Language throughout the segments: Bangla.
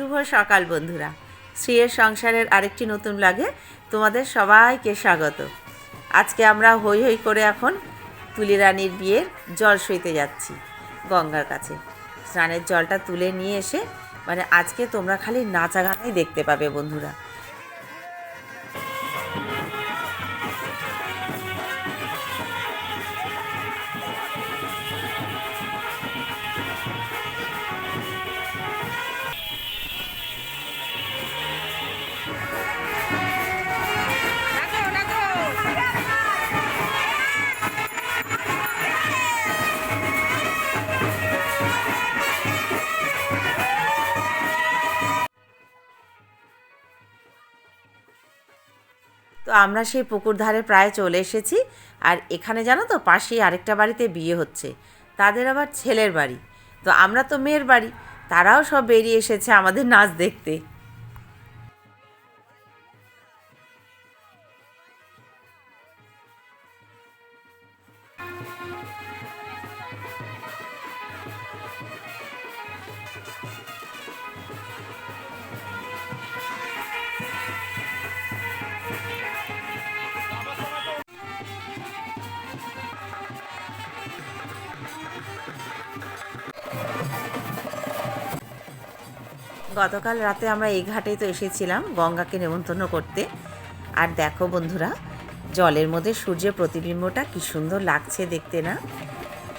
শুভ সকাল বন্ধুরা। শ্রীয়ের সংসারের আরেকটি নতুন লাগে তোমাদের সবাইকে স্বাগত। আজকে আমরা হই হই করে এখন তুলি রানীর বিয়ের জল সইতে যাচ্ছি গঙ্গার কাছে। স্নানের জলটা তুলে নিয়ে এসে মানে আজকে তোমরা খালি নাচা গানাই দেখতে পাবে বন্ধুরা। তো আমরা সেই পুকুর ধারে প্রায় চলে এসেছি। আর এখানে জানো তো, পাশেই আরেকটা বাড়িতে বিয়ে হচ্ছে। তাদের আবার ছেলের বাড়ি। তো আমরা তো মেয়ের বাড়ি। তারাও সব বেরিয়ে এসেছে আমাদের নাচ দেখতে। গতকাল রাতে আমরা এই ঘাটেই তো এসেছিলাম গঙ্গাকে নেমন্তন্ন করতে। আর দেখো বন্ধুরা, জলের মধ্যে সূর্যের প্রতিবিম্বটা কি সুন্দর লাগছে দেখতে না?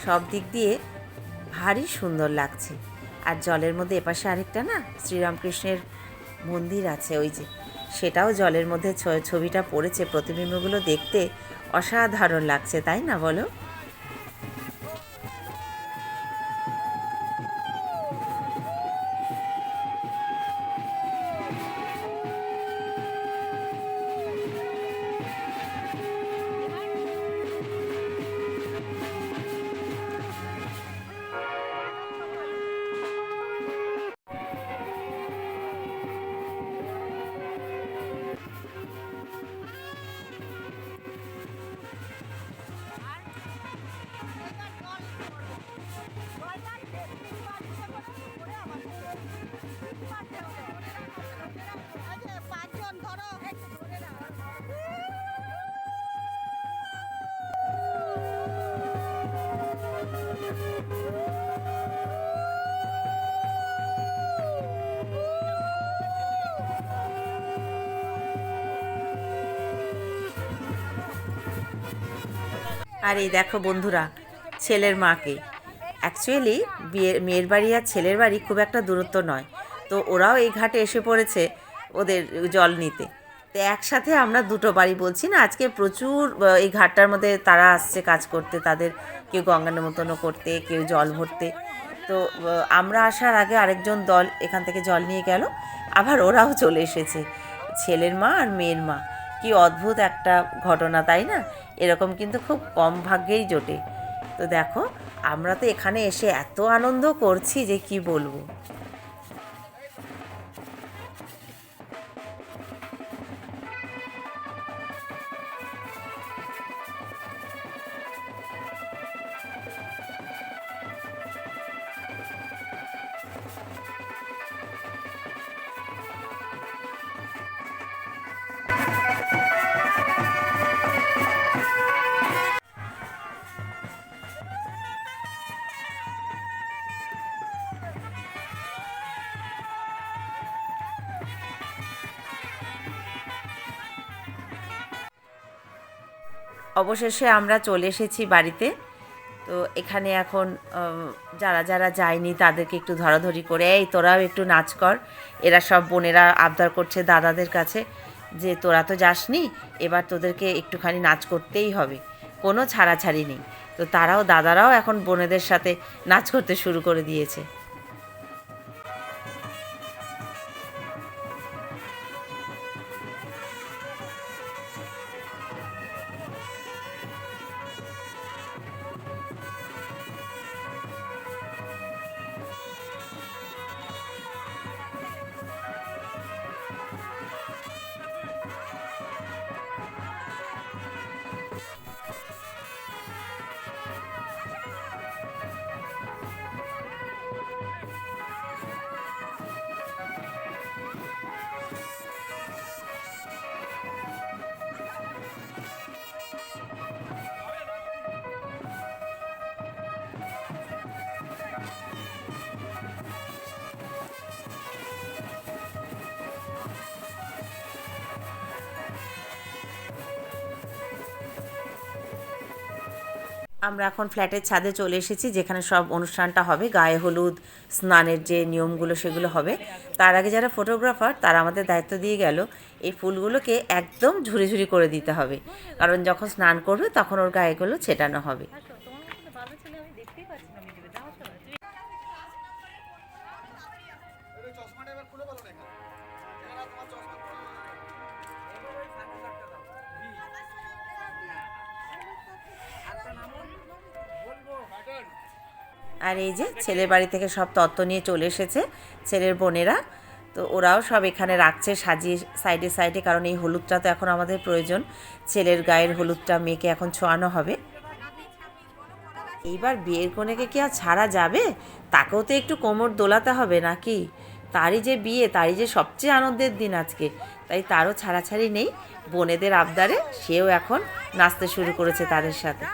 সব দিক দিয়ে ভারী সুন্দর লাগছে। আর জলের মধ্যে এপাশে আরেকটা না, শ্রীরামকৃষ্ণের মন্দির আছে ওই যে, সেটাও জলের মধ্যে ছবিটা পড়েছে। প্রতিবিম্বগুলো দেখতে অসাধারণ লাগছে, তাই না বলো? আর এই দেখো বন্ধুরা, ছেলের মাকে। অ্যাকচুয়ালি বিয়ের মেয়ের বাড়ি আর ছেলের বাড়ি খুব একটা দূরত্ব নয়। তো ওরাও এই ঘাটে এসে পড়েছে ওদের জল নিতে। তো একসাথে আমরা দুটো বাড়ি বলছি না, আজকে প্রচুর এই ঘাটটার মধ্যে তারা আসছে কাজ করতে, তাদের কেউ গঙ্গা নেমন্তন্ন করতে, কেউ জল ভরতে। তো আমরা আসার আগে আরেকজন দল এখান থেকে জল নিয়ে গেল, আবার ওরাও চলে এসেছে। ছেলের মা আর মেয়ের মা। কি অদ্ভুত একটা ঘটনা, তাই না? এরকম কিন্তু খুব কম ভাগ্যেই জোটে। তো দেখো, আমরা তো এখানে এসে এত আনন্দ করছি যে কি বলব? অবশেষে আমরা চলে এসেছি বাড়িতে। তো এখানে এখন যারা যারা যায়নি তাদেরকে একটু ধরাধরি করে, এই, তোরাও একটু নাচ কর। এরা সব বোনেরা আবদার করছে দাদাদের কাছে যে, তোরা তো যাসনি, এবার তোদেরকে একটুখানি নাচ করতেই হবে। কোনো ছাড়াছাড়ি নেই। তো তারাও, দাদারাও এখন বোনেদের সাথে নাচ করতে শুরু করে দিয়েছে। আমরা এখন ফ্ল্যাটের ছাদে চলে এসেছি, যেখানে সব অনুষ্ঠানটা হবে। গায়ে হলুদ, স্নানের যে নিয়মগুলো সেগুলো হবে। তার আগে যারা ফটোগ্রাফার তারা আমাদের দায়িত্ব দিয়ে গেল, এই ফুলগুলোকে একদম ঝুড়ি ঝুড়ি করে দিতে হবে। কারণ যখন স্নান করবে, তখন ওর গায়েগুলো ছেটানো হবে। আর এই যে ছেলের বাড়ি থেকে সব তত্ত্ব নিয়ে চলে এসেছে ছেলের বোনেরা। তো ওরাও সব এখানে রাখছে সাজিয়ে সাইডে সাইডে, কারণ এই হলুদটা তো এখন আমাদের প্রয়োজন। ছেলের গায়ের হলুদটা মেয়েকে এখন ছোঁয়ানো হবে। এইবার বিয়ের কনেকে কি আর ছাড়া যাবে? তাকেও তো একটু কোমর দোলাতে হবে নাকি? তারই যে বিয়ে, তারই যে সবচেয়ে আনন্দের দিন আজকে। তাই তারও ছাড়াছাড়ি নেই। বোনেদের আবদারে সেও এখন নাচতে শুরু করেছে তাদের সাথে।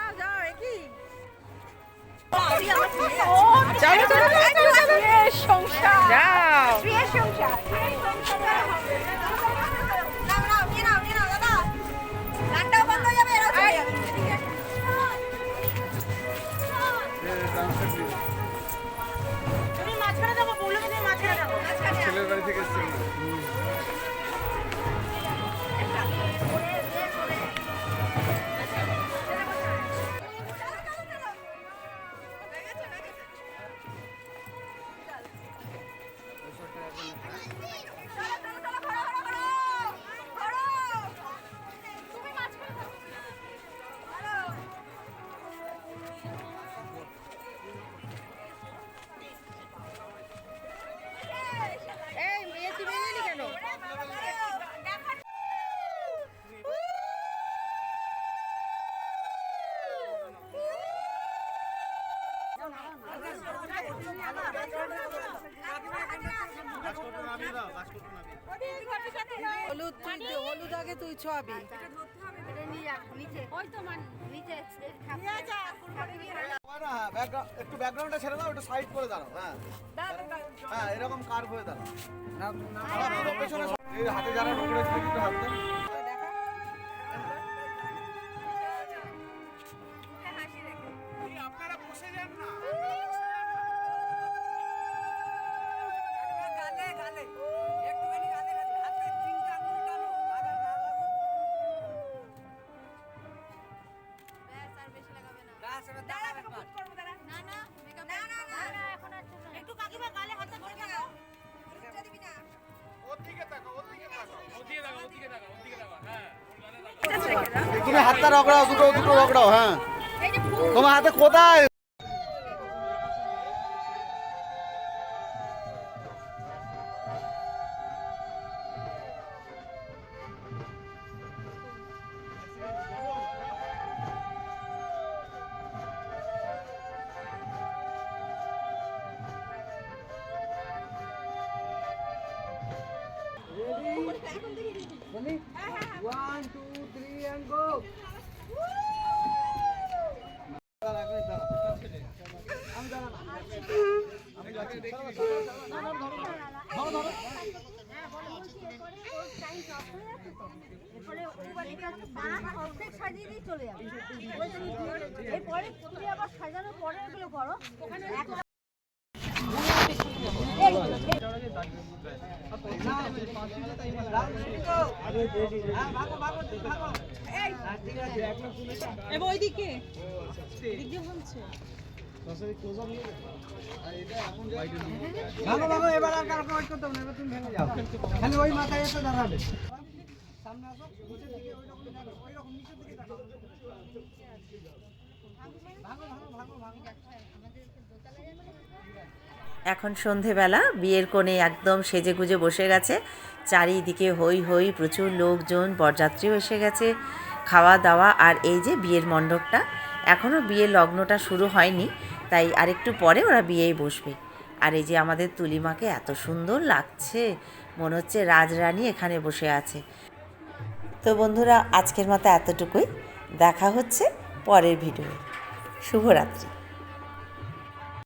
সংসার হলুদ আগে তুই ব্যাকগ্রাউন্ড একটু ব্যাকগ্রাউন্ডটা ছেড়ে দাও একটু সাইড করে দাঁড়াও হ্যাঁ হ্যাঁ এরকম কার্ভ হয়ে দাঁড়াও পেছনে হাতে যারা কিন্তু হাত দেন। একটু হাতটা রগড়াও দুটো দুটো রগড়াও হ্যাঁ। তোমার হাতে কোথায়? এরপরে তুমি আবার সাজানোর পরে এগুলো করো এখন ভাগো ভাগো এবার আর কারও ওয়েট করতে হবে না তুমি ভেঙে যাও। খালি ওই মাথায় এসে দাঁড়াবে। সামনে আসো নিচের দিকে ওই রকম ওই রকম নিচের দিকে দেখো। ভাগো ভাগো ভাগো ভাগো এখন সন্ধেবেলা বিয়ের কোণে একদম সেজে গুজে বসে গেছে। চারিদিকে হই হই প্রচুর লোকজন বরযাত্রীও এসে গেছে খাওয়া দাওয়া আর এই যে বিয়ের মণ্ডপটা। এখনও বিয়ের লগ্নটা শুরু হয়নি। তাই আরেকটু পরে ওরা বিয়েই বসবে। আর এই যে আমাদের তুলিমাকে এত সুন্দর লাগছে, মনে হচ্ছে রাজরানী এখানে বসে আছে। তো বন্ধুরা, আজকের মতো এতটুকুই। দেখা হচ্ছে পরের ভিডিও শুভরাত্রি।